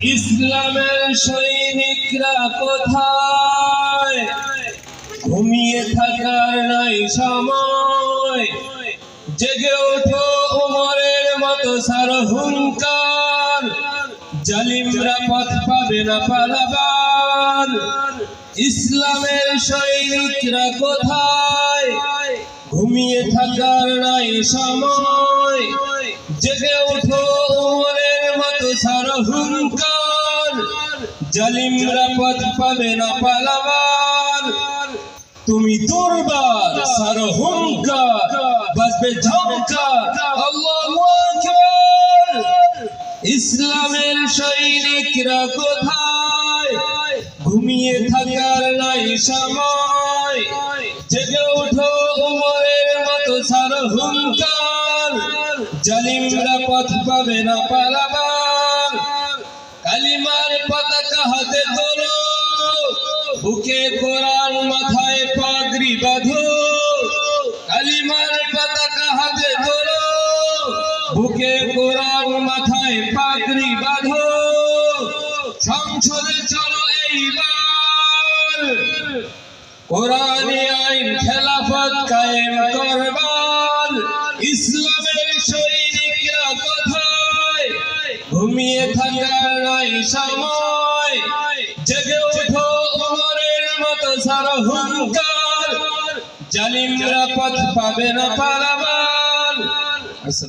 ইসলামের সৈনিকরা কোথায়? ঘুমিয়ে থাকার নাই সময়। জেগে ওঠো উমরের মতো সার হুঙ্কার। জালিমরা পথ পাবে না পালাবার। ইসলামের সৈনিকরা কোথায়? ঘুমিয়ে থাকার নাই সময়। জেগে ওঠো উমরের মতো সার হুঙ্কার। জালিমরা পাবে না পালাবার। তুমি দুর্বার, সার হুঙ্কার, বাজবে ঝঙ্কার ইসলামের সৈনিকরা কোথায়? ঘুমিয়ে থাকার নাই সময়। জেগে ওঠো উমরের মতো, সার হুঙ্কার। জালিমরা পথ পাবে না পালাবার। কালিমার বুকে কোরআন, মাথায় পাগড়ি বাঁধো, কালিমার পতাকা হাতে তোলো বুকে কোরআন, মাথায় পাগড়ি বাঁধো সংসদে চলো এইবার। কোরআনে আইন খেলাফত কায়েম করবার, ইসলামের সৈনিকরা কোথায়? ঘুমিয়ে থাকার নাই সময়, জেগে ভালোবাসার হুঙ্কার জালিমরা পথ পাবে না পারাবার।